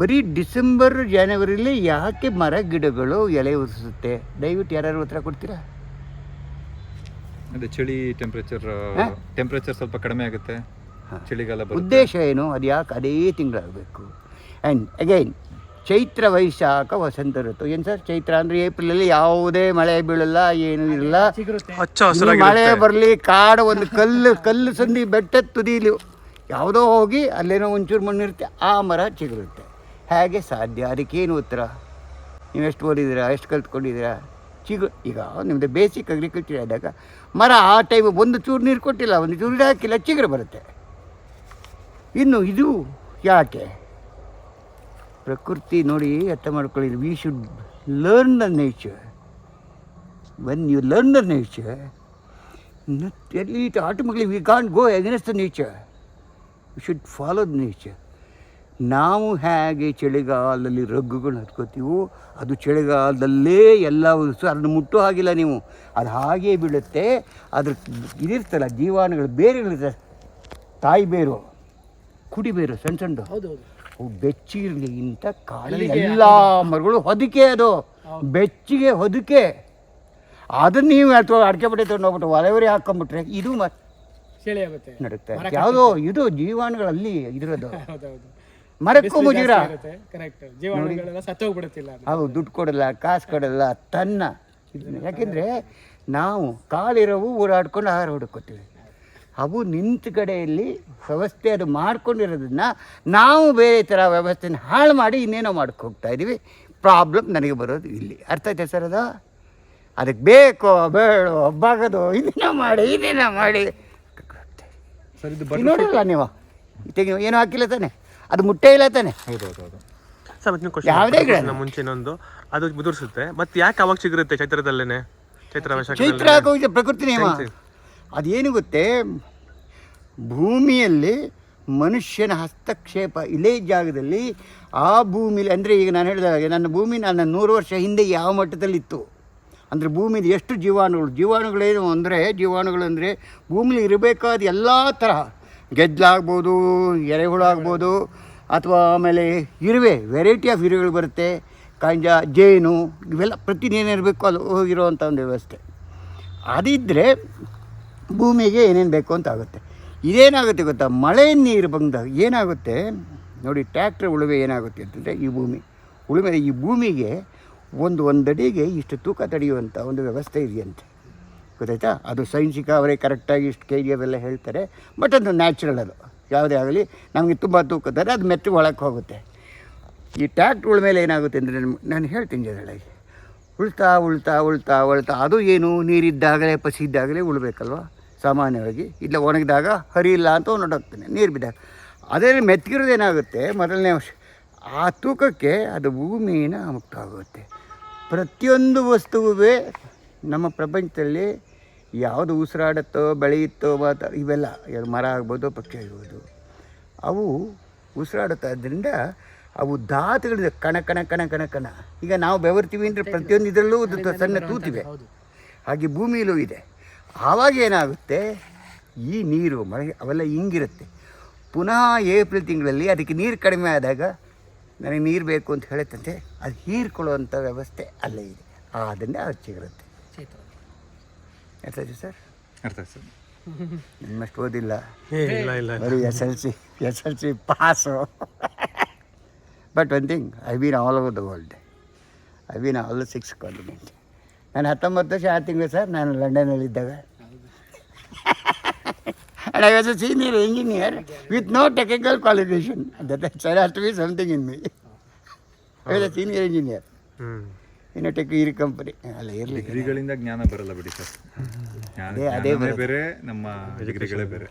ಬರೀ ಡಿಸೆಂಬರ್ ಜನವರಿಲಿ ಯಾಕೆ ಮರ ಗಿಡಗಳು ಎಲೆ ಉರಿಸುತ್ತೆ ದಯವಿಟ್ಟು ಯಾರು ಉತ್ತರ ಕೊಡ್ತೀರಾ? ಅದೇ ಚಳಿ ಟೆಂಪ್ರೇಚರ್ ಟೆಂಪರೇಚರ್ ಸ್ವಲ್ಪ ಕಡಿಮೆ ಆಗುತ್ತೆ. ಚಳಿಗಾಲ ಉದ್ದೇಶ ಏನು? ಅದು ಯಾಕೆ ಅದೇ ತಿಂಗಳಾಗಬೇಕು? ಆ್ಯಂಡ್ ಅಗೈನ್ ಚೈತ್ರ ವೈಶಾಖ ವಸಂತ ಋತು. ಏನು ಸರ್? ಚೈತ್ರ ಅಂದರೆ ಏಪ್ರಿಲಲ್ಲಿ ಯಾವುದೇ ಮಳೆ ಬೀಳಲ್ಲ ಏನೂ ಇರಲ್ಲ. ಮಳೆ ಬರಲಿ ಕಾಡು ಒಂದು ಕಲ್ಲು ಕಲ್ಲು ಸಂದಿ ಬೆಟ್ಟದ ತುದಿಲಿ. ಯಾವುದೋ ಹೋಗಿ ಅಲ್ಲೇನೋ ಒಂಚೂರು ಮಣ್ಣು ಇರುತ್ತೆ ಆ ಮರ ಚಿಗುರುತ್ತೆ. ಹೇಗೆ ಸಾಧ್ಯ? ಅದಕ್ಕೇನು ಉತ್ತರ? ನೀವು ಎಷ್ಟು ಓದಿದ್ದೀರಾ? ಎಷ್ಟು ಕಲ್ತ್ಕೊಂಡಿದ್ದೀರಾ? ಚಿಗು ಈಗ ನಿಮ್ಮದು ಬೇಸಿಕ್ ಅಗ್ರಿಕಲ್ಚರ್ ಆದಾಗ ಮರ ಆ ಟೈಮ್ ಒಂದು ಚೂರು ನೀರು ಕೊಟ್ಟಿಲ್ಲ, ಒಂದು ಚೂರು ಹಾಕಿಲ್ಲ, ಚಿಗುರು ಬರುತ್ತೆ. ಇನ್ನು ಇದು ಯಾಕೆ? ಪ್ರಕೃತಿ ನೋಡಿ ಅರ್ಥ ಮಾಡ್ಕೊಳ್ಳಿ we should learn the nature when you learn the nature ಎಲ್ಲಿ automatically we can't go against the nature we should follow the nature ನಾವು ಹೇಗೆ ಚಳಿಗಾಲದಲ್ಲಿ ರಗ್ಗುಗಳು ಹತ್ಕೋತೀವೋ ಅದು ಚಳಿಗಾಲದಲ್ಲೇ ಎಲ್ಲ ಸಹ ಅದನ್ನು ಮುಟ್ಟು ಹಾಗಿಲ್ಲ ನೀವು. ಅದು ಹಾಗೇ ಬೀಳುತ್ತೆ ಅದ್ರ ಇದಿರ್ತಲ್ಲ ಜೀವಾಣುಗಳು ಬೇರೆ ಇರುತ್ತೆ ತಾಯಿ ಬೇರು ಕುಡಿ ಬೇರು ಸಣ್ಣ ಸಣ್ಣ. ಅವು ಬೆಚ್ಚಿರಲಿ ಇಂಥ ಕಾಳಿ ಎಲ್ಲ ಮರಗಳು ಹೊದಿಕೆ ಅದು. ಬೆಚ್ಚಿಗೆ ಹೊದಿಕೆ. ಅದನ್ನ ನೀವು ಅಥವಾ ಅಡಿಕೆ ಬಟ್ಟೆ ತೊಗೊಂಡು ಹೋಗ್ಬಿಟ್ಟು ಒಲೆವರಿ ಹಾಕೊಂಡ್ಬಿಟ್ರೆ ಇದು ಮತ್ತೆ ಆಗುತ್ತೆ. ನಡುತ್ತೆ. ಯಾವುದೋ ಇದು ಜೀವಾಣುಗಳಲ್ಲಿ ಇದಿರೋದು. ಮರಕ್ಕೂ ಮುಜುಗರ ಕರೆಕ್ಟ್ ಜೀವಾಣುಗಳೆಲ್ಲ ಸತ್ತೋಗ್ಬಿಡುತ್ತಿಲ್ಲ ಅದು. ಅವು ದುಡ್ಡು ಕೊಡಲ್ಲ ಕಾಸು ಕೊಡಲ್ಲ ತನ್ನ ಯಾಕೆಂದ್ರೆ ನಾವು ಕಾಲಿರವು ಓಡಾಡ್ಕೊಂಡು ಆಹಾರ ಹುಡುಕೋತೀವಿ ಅವು ನಿಂತ ಕಡೆಯಲ್ಲಿ ವ್ಯವಸ್ಥೆ ಅದು ಮಾಡ್ಕೊಂಡಿರೋದನ್ನ ನಾವು ಬೇರೆ ಥರ ವ್ಯವಸ್ಥೆನ ಹಾಳು ಮಾಡಿ ಇನ್ನೇನೋ ಮಾಡ್ಕೊ ಹೋಗ್ತಾ ಇದ್ದೀವಿ ಪ್ರಾಬ್ಲಮ್ ನನಗೆ ಬರೋದು ಇಲ್ಲಿ. ಅರ್ಥ ಆಯ್ತಾ ಸರ್ ಅದು? ಅದಕ್ಕೆ ಬೇಕೋ ಬೇಡೋ ಹಬ್ಬಾಗೋದು ಇದನ್ನ ಮಾಡಿ ಇದನ್ನ ಮಾಡಿ. ಸರ್ ಇದು ನೋಡಿರಲ್ಲ ನೀವು? ತೆಗಿ ಏನು ಹಾಕಿಲ್ಲ ತಾನೆ? ಅದು ಮುಟ್ಟೆ ಇಲ್ಲ ತಾನೆ. ಹೌದು ಹೌದು ಹೌದು ಸರ್ ಮತ್ತೆ ಯಾವುದೇ ಗಿಡ ಮುಂಚೆ ಇನ್ನೊಂದು. ಅದು ಮುದುರಿಸುತ್ತೆ. ಮತ್ತೆ ಯಾಕೆ ಅವಾಗ ಚಿಗುರುತ್ತೆ ಚೈತ್ರದಲ್ಲೇನೆ? ಚೈತ್ರ ಚೈತ್ರ ಆಗೋಗಿದೆ ಪ್ರಕೃತಿ ನಿಯಮ. ಅದೇನು ಗೊತ್ತೇ? ಭೂಮಿಯಲ್ಲಿ ಮನುಷ್ಯನ ಹಸ್ತಕ್ಷೇಪ ಇಲ್ಲೇ ಜಾಗದಲ್ಲಿ ಆ ಭೂಮಿಲಿ ಅಂದರೆ ಈಗ ನಾನು ಹೇಳಿದ ಹಾಗೆ ನನ್ನ ಭೂಮಿ ನನ್ನ ನೂರು ವರ್ಷ ಹಿಂದೆ ಯಾವ ಮಟ್ಟದಲ್ಲಿತ್ತು? ಅಂದರೆ ಭೂಮಿದು ಎಷ್ಟು ಜೀವಾಣುಗಳು? ಜೀವಾಣುಗಳೇನು ಅಂದರೆ ಜೀವಾಣುಗಳು ಅಂದರೆ ಭೂಮಿಲಿ ಇರಬೇಕಾದ ಎಲ್ಲ ತರಹ ಗೆದ್ದಲಾಗ್ಬೋದು ಎರೆಹುಳು ಆಗ್ಬೋದು ಅಥವಾ ಆಮೇಲೆ ಇರುವೆ ವೆರೈಟಿ ಆಫ್ ಇರುವೆಗಳು ಬರುತ್ತೆ. ಕಾಂಜ, ಜೇನು ಇವೆಲ್ಲ ಪ್ರತಿನೇನಿರಬೇಕು ಅದು ಹೋಗಿರೋವಂಥ ಒಂದು ವ್ಯವಸ್ಥೆ. ಅದಿದ್ದರೆ ಭೂಮಿಗೆ ಏನೇನು ಬೇಕು ಅಂತ ಆಗುತ್ತೆ. ಇದೇನಾಗುತ್ತೆ ಗೊತ್ತಾ? ಮಳೆ ನೀರು ಬಂದಾಗ ಏನಾಗುತ್ತೆ? ನೋಡಿ ಟ್ಯಾಕ್ಟ್ರ್ ಉಳುಮೆ ಏನಾಗುತ್ತೆ ಅಂತಂದರೆ ಈ ಭೂಮಿ. ಉಳುಮೆ ಈ ಭೂಮಿಗೆ ಒಂದು ಒಂದಡಿಗೆ ಇಷ್ಟು ತೂಕ ತಡೆಯುವಂಥ ಒಂದು ವ್ಯವಸ್ಥೆ ಇದೆಯಂತೆ. ಗೊತ್ತಾಯ್ತಾ? ಅದು ಸೈನ್ಸಿಕ ಅವರೇ ಕರೆಕ್ಟಾಗಿ ಇಷ್ಟು ಕೆ ಜಿ ಅವೆಲ್ಲ ಹೇಳ್ತಾರೆ. ಬಟ್ ಅದು ನ್ಯಾಚುರಲ್ ಅದು. ಯಾವುದೇ ಆಗಲಿ, ನಮಗೆ ತುಂಬ ತೂಕದರೆ ಅದು ಮೆತ್ತಗೆ ಒಳಕ್ಕೆ ಹೋಗುತ್ತೆ. ಈ ಟ್ಯಾಕ್ಟ್ಗಳ ಮೇಲೆ ಏನಾಗುತ್ತೆ ಅಂದರೆ ನಾನು ಹೇಳ್ತೀನಿ ಜನಗಳಿಗೆ ಉಳ್ತಾ ಉಳ್ತಾ ಉಳ್ತಾ ಉಳ್ತಾ, ಅದು ಏನು? ನೀರಿದ್ದಾಗಲೇ, ಪಸಿದ್ದಾಗಲೇ ಉಳ್ಬೇಕಲ್ವ? ಸಾಮಾನ್ಯವಾಗಿ. ಇಲ್ಲ ಒಣಗಿದಾಗ ಹರಿಯಿಲ್ಲ ಅಂತ ನೋಡೋಗ್ತಾನೆ, ನೀರು ಬಿದ್ದಾಗ. ಅದೇ ಮೆತ್ತಗಿರೋದು ಏನಾಗುತ್ತೆ? ಮೊದಲನೇ ಆ ತೂಕಕ್ಕೆ ಅದು ಭೂಮಿನ ಮುಕ್ತ ಆಗುತ್ತೆ ಪ್ರತಿಯೊಂದು ವಸ್ತುವೇ ನಮ್ಮ ಪ್ರಪಂಚದಲ್ಲಿ ಯಾವುದು ಉಸಿರಾಡುತ್ತೋ ಬೆಳೆಯುತ್ತೋ ಮಾತ ಇವೆಲ್ಲ ಯಾವ್ದು ಮರ ಆಗ್ಬೋದು ಪಕ್ಷಿ ಆಗ್ಬೋದು ಅವು ಉಸಿರಾಡುತ್ತಾದ್ರಿಂದ ಅವು ಧಾತುಗಳಿದೆ ಕಣ ಕಣ ಕಣ ಕಣ ಕಣ. ಈಗ ನಾವು ಬೆವರ್ತೀವಿ ಅಂದರೆ ಪ್ರತಿಯೊಂದು ಇದರಲ್ಲೂ ಒಂದು ಸಣ್ಣ ತೂತಿವೆ. ಹಾಗೆ ಭೂಮಿಯಲ್ಲೂ ಇದೆ. ಆವಾಗ ಏನಾಗುತ್ತೆ? ಈ ನೀರು ಮಳೆ ಅವೆಲ್ಲ ಹಿಂಗಿರುತ್ತೆ. ಪುನಃ ಏಪ್ರಿಲ್ ತಿಂಗಳಲ್ಲಿ ಅದಕ್ಕೆ ನೀರು ಕಡಿಮೆ ಆದಾಗ ನನಗೆ ನೀರು ಬೇಕು ಅಂತ ಹೇಳುತ್ತಂತೆ. ಅದು ಹೀರ್ಕೊಳ್ಳುವಂಥ ವ್ಯವಸ್ಥೆ ಅಲ್ಲೇ ಇದೆ. ಆದ್ದರಿಂದ ಅದು ಚೈತ್ರ ಅರ್ಥ ಆಯ್ತಾ ಸರ್? ಅರ್ಥ ಆಯ್ತು ಸರ್. ನಿಮ್ಮಷ್ಟು ಓದಿಲ್ಲ. ಇಲ್ಲ ಇಲ್ಲ ಬರೀ S L C S L C pass. But one thing I been all over the world I been all the six continent ನಾನು ಹತ್ತೊಂಬತ್ತು ವರ್ಷ ಆರು ತಿಂಗಳು ಸರ್ ನಾನು ಲಂಡನಲ್ಲಿದ್ದಾಗ and I was a senior engineer with no technical qualification that sir has to be something in me I was a senior engineer in tech ಇರಿ company ಅಲ್ಲ ಇರಲಿ. ಡಿಗ್ರಿಗಳಿಂದ ಜ್ಞಾನ ಬರಲ್ಲ ಬಿಡಿ ಸರ್. ಅದೇ- ಅದೇ ಬೇರೆ ನಮ್ಮ ಡಿಗ್ರಿಗಳೇ ಬೇರೆ.